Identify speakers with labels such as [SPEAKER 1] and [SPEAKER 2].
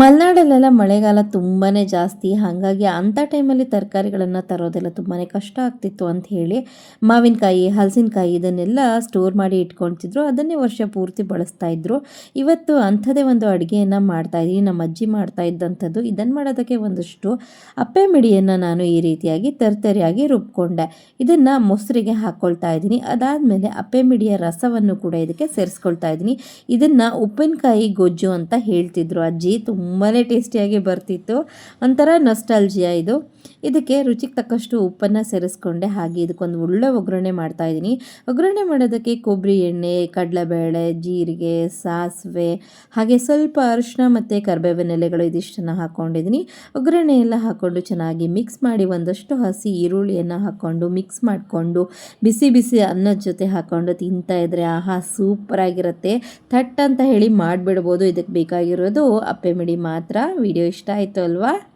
[SPEAKER 1] ಮಲೆನಾಡಲ್ಲೆಲ್ಲ ಮಳೆಗಾಲ ತುಂಬಾ ಜಾಸ್ತಿ. ಹಾಗಾಗಿ ಅಂಥ ಟೈಮಲ್ಲಿ ತರಕಾರಿಗಳನ್ನು ತರೋದೆಲ್ಲ ತುಂಬಾ ಕಷ್ಟ ಆಗ್ತಿತ್ತು ಅಂತ ಹೇಳಿ ಮಾವಿನಕಾಯಿ, ಹಲಸಿನಕಾಯಿ ಇದನ್ನೆಲ್ಲ ಸ್ಟೋರ್ ಮಾಡಿ ಇಟ್ಕೊಳ್ತಿದ್ರು ಅದನ್ನೇ ವರ್ಷ ಪೂರ್ತಿ ಬಳಸ್ತಾ ಇದ್ರು. ಇವತ್ತು ಅಂಥದ್ದೇ ಒಂದು ಅಡುಗೆಯನ್ನು ಮಾಡ್ತಾ ಇದ್ದೀನಿ. ನಮ್ಮ ಅಜ್ಜಿ ಮಾಡ್ತಾ ಇದ್ದಂಥದ್ದು. ಇದನ್ನು ಮಾಡೋದಕ್ಕೆ ಒಂದಷ್ಟು ಅಪ್ಪೆ ಮಿಡಿಯನ್ನು ನಾನು ಈ ರೀತಿಯಾಗಿ ತರ್ತರಿಯಾಗಿ ರುಬ್ಕೊಂಡೆ. ಇದನ್ನು ಮೊಸರಿಗೆ ಹಾಕ್ಕೊಳ್ತಾ ಇದ್ದೀನಿ. ಅದಾದಮೇಲೆ ಅಪ್ಪೆ ಮಿಡಿಯ ರಸವನ್ನು ಕೂಡ ಇದಕ್ಕೆ ಸೇರಿಸ್ಕೊಳ್ತಾ ಇದ್ದೀನಿ. ಇದನ್ನು ಉಪ್ಪಿನಕಾಯಿ ಗೊಜ್ಜು ಅಂತ ಹೇಳ್ತಿದ್ರು ಅಜ್ಜಿ. ತುಂಬಾ ಟೇಸ್ಟಿಯಾಗಿ ಬರ್ತಿತ್ತು. ಒಂಥರ ನಸ್ಟಾಲ್ಜಿಯಾ ಇದು. ಇದಕ್ಕೆ ರುಚಿಗೆ ತಕ್ಕಷ್ಟು ಉಪ್ಪನ್ನು ಸೇರಿಸ್ಕೊಂಡೆ, ಹಾಗೆ ಇದಕ್ಕೊಂದು ಒಳ್ಳೆ ಒಗ್ಗರಣೆ ಮಾಡ್ತಾಯಿದ್ದೀನಿ ಒಗ್ಗರಣೆ ಮಾಡೋದಕ್ಕೆ ಕೊಬ್ಬರಿ ಎಣ್ಣೆ, ಕಡಲೆಬೇಳೆ, ಜೀರಿಗೆ, ಸಾಸಿವೆ, ಹಾಗೆ ಸ್ವಲ್ಪ ಅರಿಶಿನ ಮತ್ತು ಕರಿಬೇವಿನ ಎಲೆಗಳು ಇದಿಷ್ಟನ್ನು ಹಾಕ್ಕೊಂಡಿದ್ದೀನಿ ಒಗ್ಗರಣೆ ಎಲ್ಲ ಹಾಕ್ಕೊಂಡು ಚೆನ್ನಾಗಿ ಮಿಕ್ಸ್ ಮಾಡಿ ಒಂದಷ್ಟು ಹಸಿ ಈರುಳ್ಳಿಯನ್ನು ಹಾಕ್ಕೊಂಡು ಮಿಕ್ಸ್ ಮಾಡಿಕೊಂಡು, ಬಿಸಿ ಬಿಸಿ ಅನ್ನದ ಜೊತೆ ಹಾಕ್ಕೊಂಡು ತಿಂತಾ ಇದ್ರೆ ಆಹಾ ಸೂಪರಾಗಿರುತ್ತೆ. ಥಟ್ ಅಂತ ಹೇಳಿ ಮಾಡಿಬಿಡ್ಬೋದು. ಇದಕ್ಕೆ ಬೇಕಾಗಿರೋದು ಅಪ್ಪೆ ಮಿಡಿ ಮಾತ್ರ ವಿಡಿಯೋ ಇಷ್ಟ ಆಯಿತು ಅಲ್ವಾ?